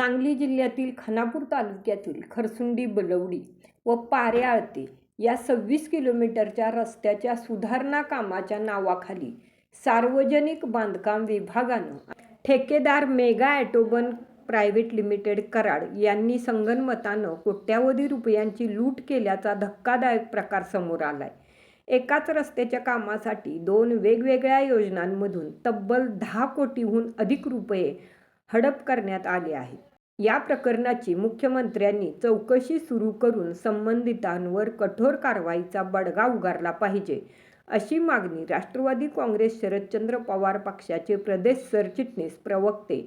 सांगली जिल्ह्यातील खानापूर तालुक्यातील खरसुंडी बलवडी व पार्याळते या सव्वीस किलोमीटरच्या रस्त्याच्या सुधारणा कामाच्या नावाखाली सार्वजनिक बांधकाम विभागानं ठेकेदार mega autoban private limited Karad यांनी संगनमतानं कोट्यावधी रुपयांची लूट केल्याचा धक्कादायक प्रकार समोर आलाय. एकाच रस्त्याच्या कामासाठी दोन वेगवेगळ्या योजनांमधून तब्बल दहा कोटीहून अधिक रुपये हडप करण्यात आले आहेत. या प्रकरणाची मुख्यमंत्र्यांनी चौकशी सुरू करून संबंधितांवर कठोर कारवाईचा बडगा उगारला पाहिजे अशी मागणी राष्ट्रवादी काँग्रेस शरदचंद्र पवार पक्षाचे प्रदेश सरचिटणीस प्रवक्ते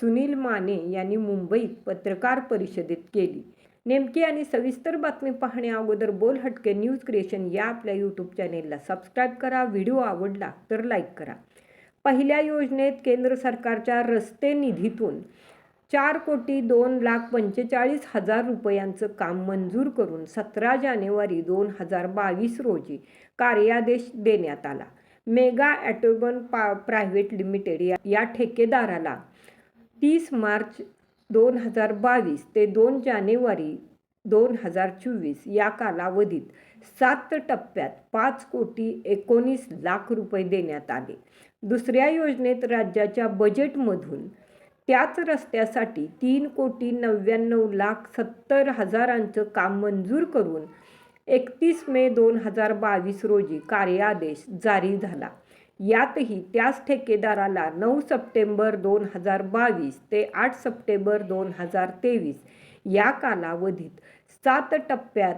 सुनील माने यांनी मुंबईत पत्रकार परिषदेत केली. नेमकी आणि सविस्तर बातमी पाहण्या अगोदर बोल हटके न्यूज क्रिएशन या आपल्या यूट्यूब चॅनेलला सबस्क्राईब करा व्हिडिओ आवडला तर लाईक करा. पहिल्या योजनेत केंद्र सरकारच्या रस्ते निधीतून चार कोटी दोन लाख पंचेचाळीस हजार रुपयांचं काम मंजूर करून सतरा जानेवारी दोन हजार बावीस रोजी कार्यादेश देण्यात आला. मेगा ॲटोबन पा प्रायव्हेट लिमिटेड या या ठेकेदाराला तीस मार्च दोन हजार बावीस ते दोन जानेवारी दोन हजार चोवीस या कालावधीत सात टप्प्यात पाच कोटी एकोणीस लाख रुपये देण्यात आले. दुसऱ्या योजनेत राज्याच्या बजेटमधून त्याच रस्त्यासाठी तीन कोटी नव्याण्णव लाख सत्तर हजारांचं काम मंजूर करून एकतीस मे दोन हजार बावीस रोजी कार्यादेश जारी झाला. यातही त्याच ठेकेदाराला नऊ सप्टेंबर दोन हजार बावीस ते आठ सप्टेंबर दोन हजार तेवीस या कालावधीत सात टप्प्यात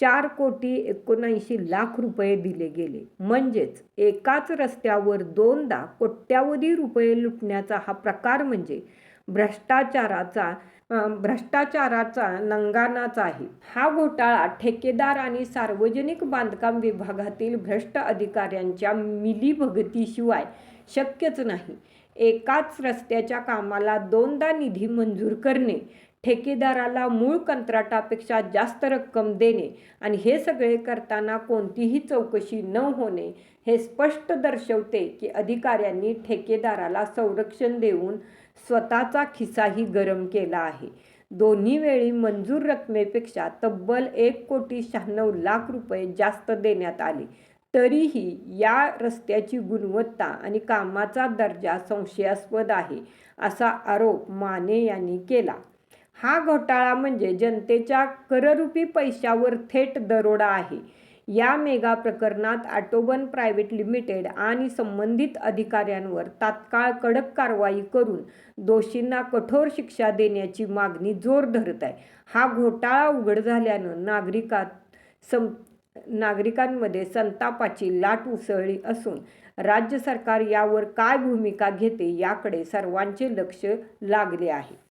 चार कोटी एकोणऐंशी लाख रुपये दिले गेले. म्हणजेच एकाच रस्त्यावर दोनदा कोट्यावधी रुपये लुटण्याचा हा प्रकार म्हणजे भ्रष्टाचाराचा भ्रष्टाचाराचा नंगानाचा आहे. हा घोटाळा ठेकेदार आणि सार्वजनिक बांधकाम विभागातील भ्रष्ट अधिकाऱ्यांच्या मिलीभगतीशिवाय शक्यच नाही. एकाच रस्त्याच्या कामाला दोनदा निधी मंजूर करणे ठेकेदाराला मूळ कंत्राटापेक्षा जास्त रक्कम देणे आणि हे सगळे करताना कोणतीही चौकशी न होणे हे स्पष्ट दर्शवते की अधिकाऱ्यांनी ठेकेदाराला संरक्षण देऊन स्वतःचा खिसाही गरम केला आहे. दोन्ही वेळी मंजूर रकमेपेक्षा तब्बल एक कोटी शहाण्णव लाख रुपये जास्त देण्यात आले. तरीही या रस्त्याची गुणवत्ता आणि कामाचा दर्जा संशयास्पद आहे असा आरोप माने यांनी केला. हा घोटाळा म्हणजे जनतेच्या कररूपी पैशावर थेट दरोडा आहे. या मेगा प्रकरणात ॲटोबन प्रायव्हेट लिमिटेड आणि संबंधित अधिकाऱ्यांवर तात्काळ कडक कारवाई करून दोषींना कठोर शिक्षा देण्याची मागणी जोर धरत आहे. हा घोटाळा उघड झाल्यानं नागरिकात सं नागरिकांमध्ये संतापाची लाट उसळली असून राज्य सरकार यावर काय भूमिका घेते याकडे सर्वांचे लक्ष लागले आहे.